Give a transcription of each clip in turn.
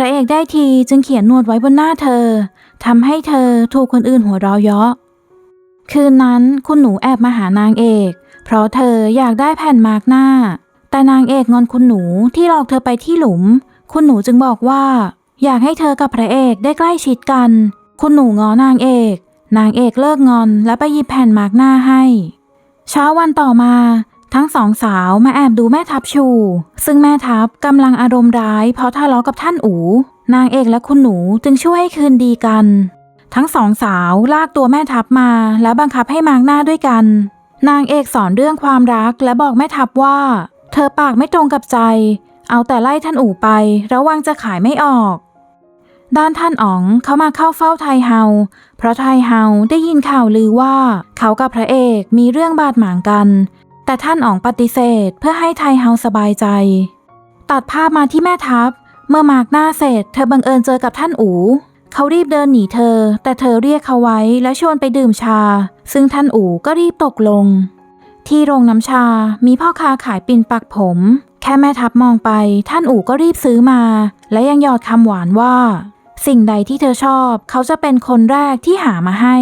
ระเอกได้ทีจึงเขียนนวดไว้บนหน้าเธอทำให้เธอถูกคนอื่นหัวเราะเยาะคืนนั้นคุณหนูแอบมาหานางเอก เพราะเธออยากได้แผ่นมาร์กหน้า แต่นางเอกงอนคุณหนูที่หลอกเธอไปที่หลุม คุณหนูจึงบอกว่า อยากให้เธอกับพระเอกได้ใกล้ชิดกัน คุณหนูงอนางเอก นางเอกเลิกงอนและไปหยิบแผ่นมาร์กหน้าให้ เช้าวันต่อมา ทั้งสองสาวมาแอบดูแม่ทัพชู ซึ่งแม่ทัพกำลังอารมณ์ร้ายเพราะทะเลาะกับท่านอูนางเอกและคุณหนูจึงช่วยให้คืนดีกัน ทั้งสองสาวลากตัวแม่ทัพมาแล้วบังคับให้มาร์กหน้าด้วยกัน นางเอกสอนเรื่องความรักและบอกแม่ทัพว่า เธอปากไม่ตรงกับใจ เอาแต่ไล่ท่านอู่ไประวังจะขายไม่ออก ด้านท่านอ๋องเขามาเข้าเฝ้าไทเฮา เพราะไทเฮาได้ยินข่าวลือว่า เขากับพระเอกมีเรื่องบาดหมางกัน แต่ท่านอ๋องปฏิเสธเพื่อให้ไทเฮาสบายใจ ตัดภาพมาที่แม่ทัพ เมื่อมากหน้าเสร็จ เธอบังเอิญเจอกับท่านอูเขารีบเดินหนีเธอ แต่เธอเรียกเขาไว้แล้วชวนไปดื่มชา ซึ่งท่านอูก็รีบตกลง ที่โรงน้ำชา มีพ่อค้าขายปิ่นปักผม แค่แม่ทัพมองไป ท่านอู่ก็รีบซื้อมา และยังหยอดคำหวานว่า สิ่งใดที่เธอชอบ เขาจะเป็นคนแรกที่หามาให้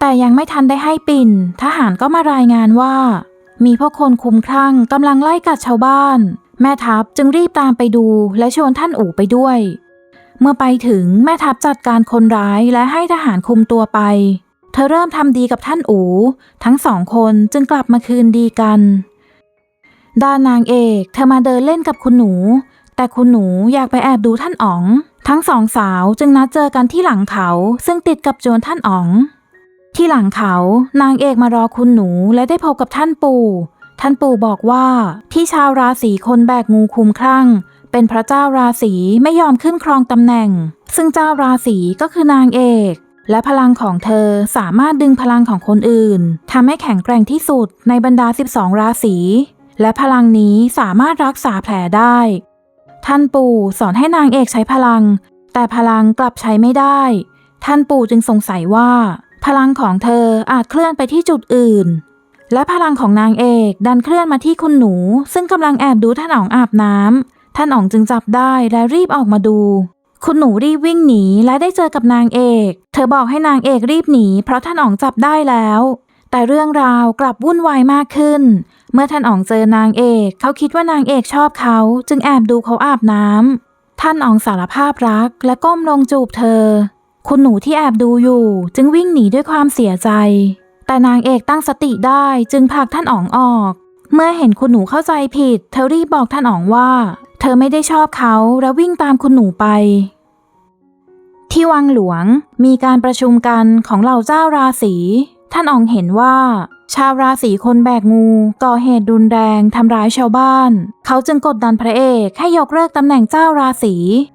แต่ยังไม่ทันได้ให้ปิ่น ทหารก็มารายงานว่า มีพวกคนคุ้มคลั่งกำลังไล่กัดชาวบ้าน แม่ทัพจึงรีบตามไปดูและชวนท่านอู่ไปด้วย เมื่อไปถึงแม่ทัพจัดการคนร้ายและให้ทหารคุมตัวไป เธอเริ่มทำดีกับท่านอูทั้งสองคนจึงกลับมาคืนดีกันด้านนางเอกเธอมาเดินเล่นกับคุณหนู แต่คุณหนูอยากไปแอบดูท่านอ๋อง ทั้งสองสาวจึงนัดเจอกันที่หลังเขาซึ่งติดกับโจรท่านอ๋อง ที่หลังเขานางเอกมารอคุณหนูและได้พบกับท่านปู่ ท่านปู่บอกว่าที่ชาวราศีคนแบกงูคุมคลั่ง เป็นพระเจ้าราศีไม่ยอมขึ้นครองตำแหน่ง ซึ่งเจ้าราศีก็คือนางเอก และพลังของเธอสามารถดึงพลังของคนอื่นทำให้แข็งแกร่งที่สุดในบรรดา 12 ราศีและพลังนี้สามารถรักษาแผลได้ ท่านปู่สอนให้นางเอกใช้พลัง แต่พลังกลับใช้ไม่ได้ ท่านปู่จึงสงสัยว่า พลังของเธออาจเคลื่อนไปที่จุดอื่น และพลังของนางเอกดันเคลื่อนมาที่คุณหนู ซึ่งกำลังแอบดูท่านอ๋องอาบน้ำท่านอ๋องจึงจับได้และรีบออกมาดู คุณหนูรีบวิ่งหนีและได้เจอกับนางเอก เธอบอกให้นางเอกรีบหนีเพราะท่านอ๋องจับได้แล้ว แต่เรื่องราวกลับวุ่นวายมากขึ้น เมื่อท่านอ๋องเจอนางเอก เขาคิดว่านางเอกชอบเขา จึงแอบดูเขาอาบน้ำท่านอ๋องสารภาพรักและก้มลงจูบเธอ คุณหนูที่แอบดูอยู่ จึงวิ่งหนีด้วยความเสียใจ แต่นางเอกตั้งสติได้จึงผลักท่านอ๋องออก เมื่อเห็นคุณหนูเข้าใจผิด เธอรีบบอกท่านอ๋องว่า เธอไม่ได้ชอบเขาและวิ่งตามคุณหนูไป ที่วังหลวงมีการประชุมกันของเหล่าเจ้าราศีท่านอ๋องเห็นว่า ชาวราศีคนแบกงู ก่อเหตุรุนแรงทำร้ายชาวบ้าน เขาจึงกดดันพระเอกให้ยกเลิกตำแหน่งเจ้าราศี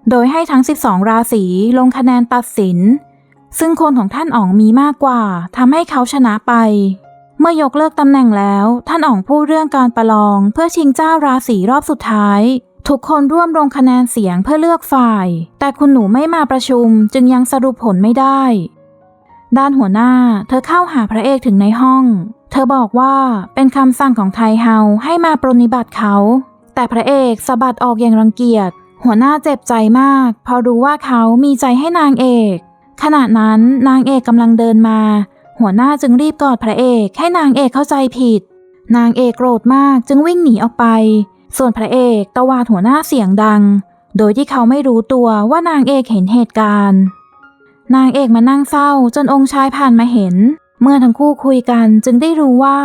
โดยให้ทั้ง 12 ราศีลงคะแนนตัดสิน ซึ่งคนของท่านอ๋องมีมากกว่าทำให้เขาชนะไป เมื่อยกเลิกตำแหน่งแล้ว ท่านอ๋องพูดเรื่องการประลอง เพื่อชิงเจ้าราศีรอบสุดท้ายทุกคนร่วมลงคะแนนเสียงเพื่อเลือกฝ่าย แต่คุณหนูไม่มาประชุมจึงยังสรุปผลไม่ได้ ด้านหัวหน้าเธอเข้าหาพระเอกถึงในห้องเธอบอกว่าเป็นคำสั่งของไทเฮาให้มาปรนนิบัติเขา แต่พระเอกสะบัดออกอย่างรังเกียจ หัวหน้าเจ็บใจมาก พอรู้ว่าเขามีใจให้นางเอก ขณะนั้นนางเอกกำลังเดินมา หัวหน้าจึงรีบกอดพระเอกให้นางเอกเข้าใจผิด นางเอกโกรธมากจึงวิ่งหนีออกไป ส่วนพระเอกตวาดหัวหน้าเสียงดัง โดยที่เขาไม่รู้ตัวว่านางเอกเห็นเหตุการณ์ นางเอกมานั่งเศร้าจนองค์ชายผ่านมาเห็น เมื่อทั้งคู่คุยกันจึงได้รู้ว่า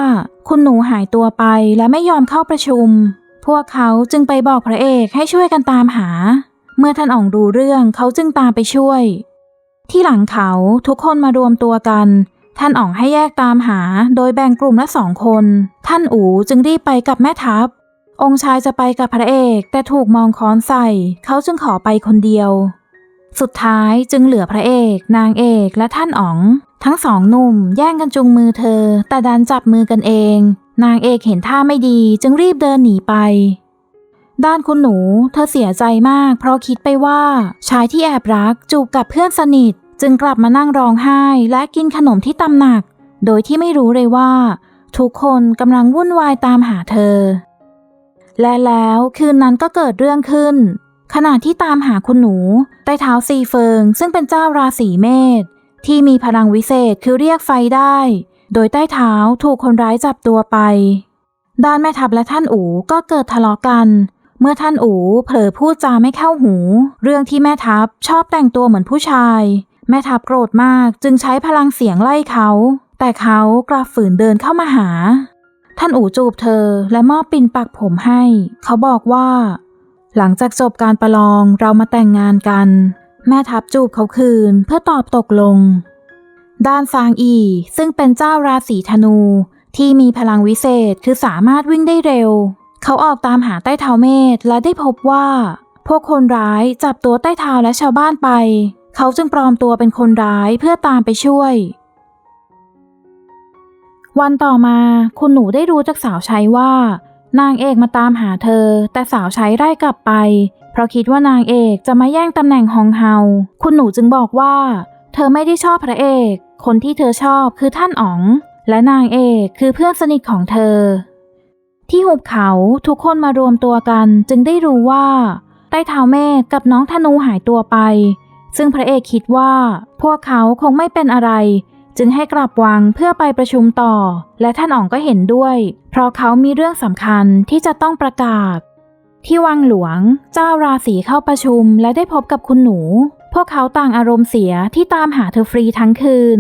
คุณหนูหายตัวไปและไม่ยอมเข้าประชุม พวกเขาจึงไปบอกพระเอกให้ช่วยกันตามหา เมื่อท่านอ๋องรู้เรื่องเขาจึงตามไปช่วย ที่หลังเขาทุกคนมารวมตัวกัน ท่านอ๋องให้แยกตามหาโดยแบ่งกลุ่มละสองคน ท่านอูจึงรีบไปกับแม่ทัพ องค์ชายจะไปกับพระเอกแต่ถูกมองค้อนใส่ เขาจึงขอไปคนเดียว สุดท้ายจึงเหลือพระเอก นางเอกและท่านอ๋อง ทั้งสองหนุ่มแย่งกันจุงมือเธอ แต่ดันจับมือกันเอง นางเอกเห็นท่าไม่ดีจึงรีบเดินหนีไป ด้านคุณหนูเธอเสียใจมาก เพราะคิดไปว่าชายที่แอบรักจูบกับเพื่อนสนิท จึงกลับมานั่งร้องไห้และกินขนมที่ตำหนัก โดยที่ไม่รู้เลยว่า ทุกคนกำลังวุ่นวายตามหาเธอ และแล้วคืนนั้นก็เกิดเรื่องขึ้น ขณะที่ตามหาคุณหนู ใต้เท้าซีเฟิง ซึ่งเป็นเจ้าราศีเมษที่มีพลังวิเศษคือเรียกไฟได้ โดยใต้เท้าถูกคนร้ายจับตัวไป ด้านแม่ทัพและท่านอูก็เกิดทะเลาะกัน เมื่อท่านอูเผลอพูดจาไม่เข้าหู เรื่องที่แม่ทัพชอบแต่งตัวเหมือนผู้ชาย แม่ทัพโกรธมากจึงใช้พลังเสียงไล่เขา แต่เขากลับฝืนเดินเข้ามาหา ท่านอูจูบเธอและมอบปิ่นปักผมให้ เขาบอกว่า หลังจากจบการประลองเรามาแต่งงานกัน แม่ทัพจูบเขาคืนเพื่อตอบตกลง ด้านซางอีซึ่งเป็นเจ้าราศีธนูที่มีพลังวิเศษคือสามารถวิ่งได้เร็ว เขาออกตามหาใต้เท้าเมธและได้พบว่า พวกคนร้ายจับตัวใต้เท้าและชาวบ้านไป เขาจึงปลอมตัวเป็นคนร้ายเพื่อตามไปช่วย วันต่อมาคุณหนูได้รู้จากสาวใช้ว่า นางเอกมาตามหาเธอ แต่สาวใช้ไล่กลับไป เพราะคิดว่านางเอกจะมาแย่งตำแหน่งฮองเฮา คุณหนูจึงบอกว่า เธอไม่ได้ชอบพระเอก คนที่เธอชอบคือท่านอ๋อง และนางเอกคือเพื่อนสนิทของเธอ ที่หุบเขาทุกคนมารวมตัวกันจึงได้รู้ว่าใต้เท้าเมฆกับน้องธนูหายตัวไป ซึ่งพระเอกคิดว่า พวกเขาคงไม่เป็นอะไร จึงให้กลับวังเพื่อไปประชุมต่อ และท่านอ๋องก็เห็นด้วย เพราะเขามีเรื่องสำคัญที่จะต้องประกาศ ที่วังหลวง เจ้าราศีเข้าประชุมและได้พบกับคุณหนู พวกเขาต่างอารมณ์เสียที่ตามหาเธอฟรีทั้งคืน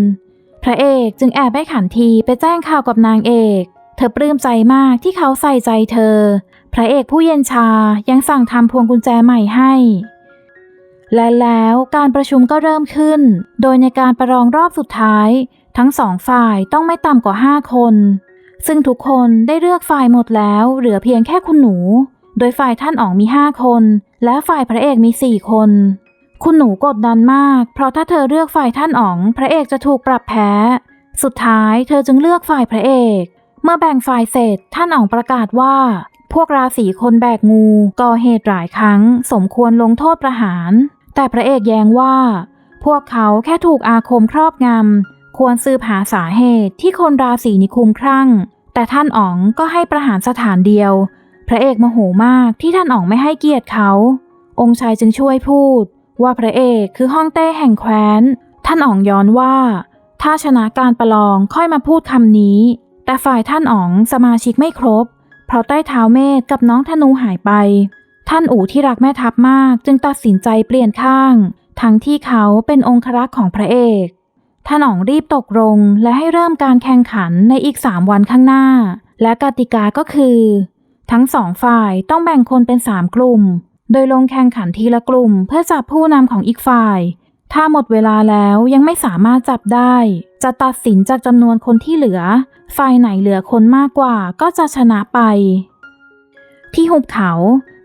พระเอกจึงแอบให้ขันทีไปแจ้งข่าวกับนางเอก เธอปลื้มใจมากที่เขาใส่ใจเธอ พระเอกผู้เย็นชายังสั่งทำพวงกุญแจใหม่ให้ และแล้วการประชุมก็เริ่มขึ้น โดยในการประลองรอบสุดท้าย ทั้งสองฝ่ายต้องไม่ต่ำกว่า 5 คน ซึ่งทุกคนได้เลือกฝ่ายหมดแล้ว เหลือเพียงแค่คุณหนู โดยฝ่ายท่านอ๋องมี 5 คน และฝ่ายพระเอกมี 4 คน คุณหนูกดดันมาก เพราะถ้าเธอเลือกฝ่ายท่านอ๋อง พระเอกจะถูกปรับแพ้ สุดท้ายเธอจึงเลือกฝ่ายพระเอก เมื่อแบ่งฝ่ายเสร็จท่านอ๋องประกาศว่าพวกราศีคนแบกงูก่อเหตุหลายครั้ง สมควรลงโทษประหาร แต่พระเอกแย้งว่า พวกเขาแค่ถูกอาคมครอบงำ ควรสืบหาสาเหตุที่คนราศีนี้คุมครั่ง แต่ท่านอ๋องก็ให้ประหารสถานเดียว พระเอกโมโหมากที่ท่านอ๋องไม่ให้เกียรติเขา องค์ชายจึงช่วยพูด ว่าพระเอกคือห้องเต้แห่งแคว้น ท่านอ๋องย้อนว่า ถ้าชนะการประลองค่อยมาพูดคำนี้ แต่ฝ่ายท่านอ๋องสมาชิกไม่ครบ เพราะใต้เท้าเมฆกับน้องธนูหายไป ท่านอู่ที่รักแม่ทัพมากจึงตัดสินใจเปลี่ยนข้าง ทั้งที่เขาเป็นองครักษ์ของพระเอก ท่านอ๋องรีบตกลงและให้เริ่มการแข่งขันในอีก3วันข้างหน้า และกติกาก็คือ ทั้งสองฝ่ายต้องแบ่งคนเป็น3กลุ่ม โดยลงแข่งขันทีละกลุ่มเพื่อจับผู้นำของอีกฝ่าย ถ้าหมดเวลาแล้วยังไม่สามารถจับได้ จะตัดสินจากจำนวนคนที่เหลือ ฝ่ายไหนเหลือคนมากกว่าก็จะชนะไป ที่หุบเขา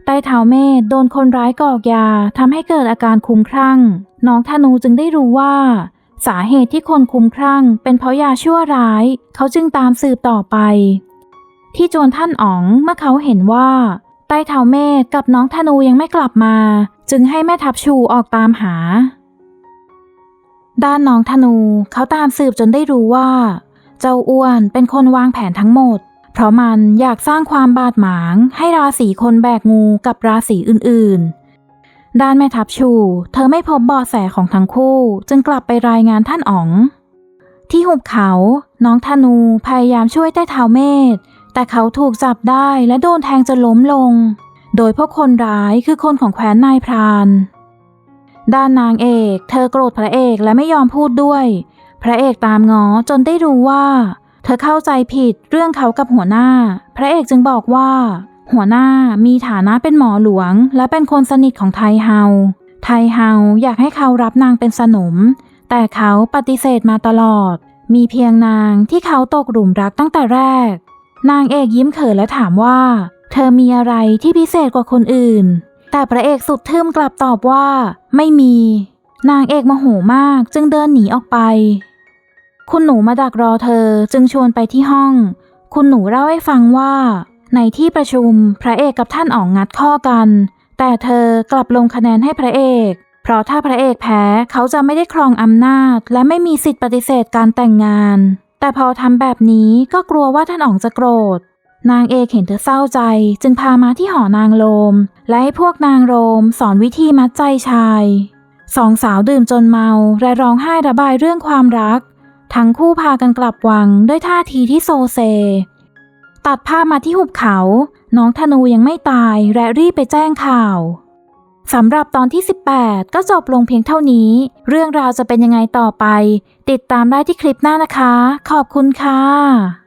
ใต้เท้าเมฆโดนคนร้ายกอกยาทำให้เกิดอาการคุ้มคลั่ง น้องธนูจึงได้รู้ว่า สาเหตุที่คนคุ้มคลั่ง เป็นเพราะยาชั่วร้าย เขาจึงตามสืบต่อไป ที่จวนท่านอ๋องเมื่อเขาเห็นว่า ใต้เท้าเมฆกับน้องธนูยังไม่กลับมา จึงให้แม่ทัพชูออกตามหา ด้านน้องธนูเขาตามสืบจนได้รู้ว่า เจ้าอ้วนเป็นคนวางแผนทั้งหมด เพราะมันอยากสร้างความบาดหมางให้ราศีคนแบกงูกับราศีอื่นๆ ด้านแม่ทัพชู เธอไม่พบเบาะแสของทั้งคู่ จึงกลับไปรายงานท่านอ๋อง ที่หุบเขา น้องธนูพยายามช่วยใต้เท้าเมธแต่เขาถูกจับได้และโดนแทงจนล้มลง โดยพวกคนร้ายคือคนของแคว้นนายพราน ด้านนางเอก เธอโกรธพระเอกและไม่ยอมพูดด้วย พระเอกตามง้อจนได้รู้ว่า เธอเข้าใจผิดเรื่องเขากับหัวหน้า พระเอกจึงบอกว่า หัวหน้ามีฐานะเป็นหมอหลวง และเป็นคนสนิทของไทเฮา ไทเฮาอยากให้เขารับนางเป็นสนม แต่เขาปฏิเสธมาตลอด มีเพียงนางที่เขาตกหลุมรักตั้งแต่แรก นางเอกยิ้มเขินและถามว่า เธอมีอะไรที่พิเศษกว่าคนอื่น แต่พระเอกสุดทึมกลับตอบว่า ไม่มี นางเอกโมโหมากจึงเดินหนีออกไป คุณหนูมาดักรอเธอจึงชวนไปที่ห้อง คุณหนูเล่าให้ฟังว่า ในที่ประชุมพระเอกกับท่านอ๋องงัดข้อกัน แต่เธอกลับลงคะแนนให้พระเอก เพราะถ้าพระเอกแพ้เขาจะไม่ได้ครองอำนาจ และไม่มีสิทธิปฏิเสธการแต่งงาน แต่พอทำแบบนี้ก็กลัวว่าท่านอ๋องจะโกรธ นางเอกเห็นเธอเศร้าใจ จึงพามาที่หอนางโลม และให้พวกนางโรมสอนวิธีมัดใจชายสองสาวดื่มจนเมาและร้องไห้ระบายเรื่องความรัก ทั้งคู่พากันกลับวังด้วยท่าทีที่โซเซ ตัดภาพมาที่หุบเขา น้องธนูยังไม่ตายและรีบไปแจ้งข่าวสำหรับตอนที่ 18 ก็จบลงเพียงเท่านี้ เรื่องราวจะเป็นยังไงต่อไป ติดตามได้ที่คลิปหน้านะคะ ขอบคุณค่ะ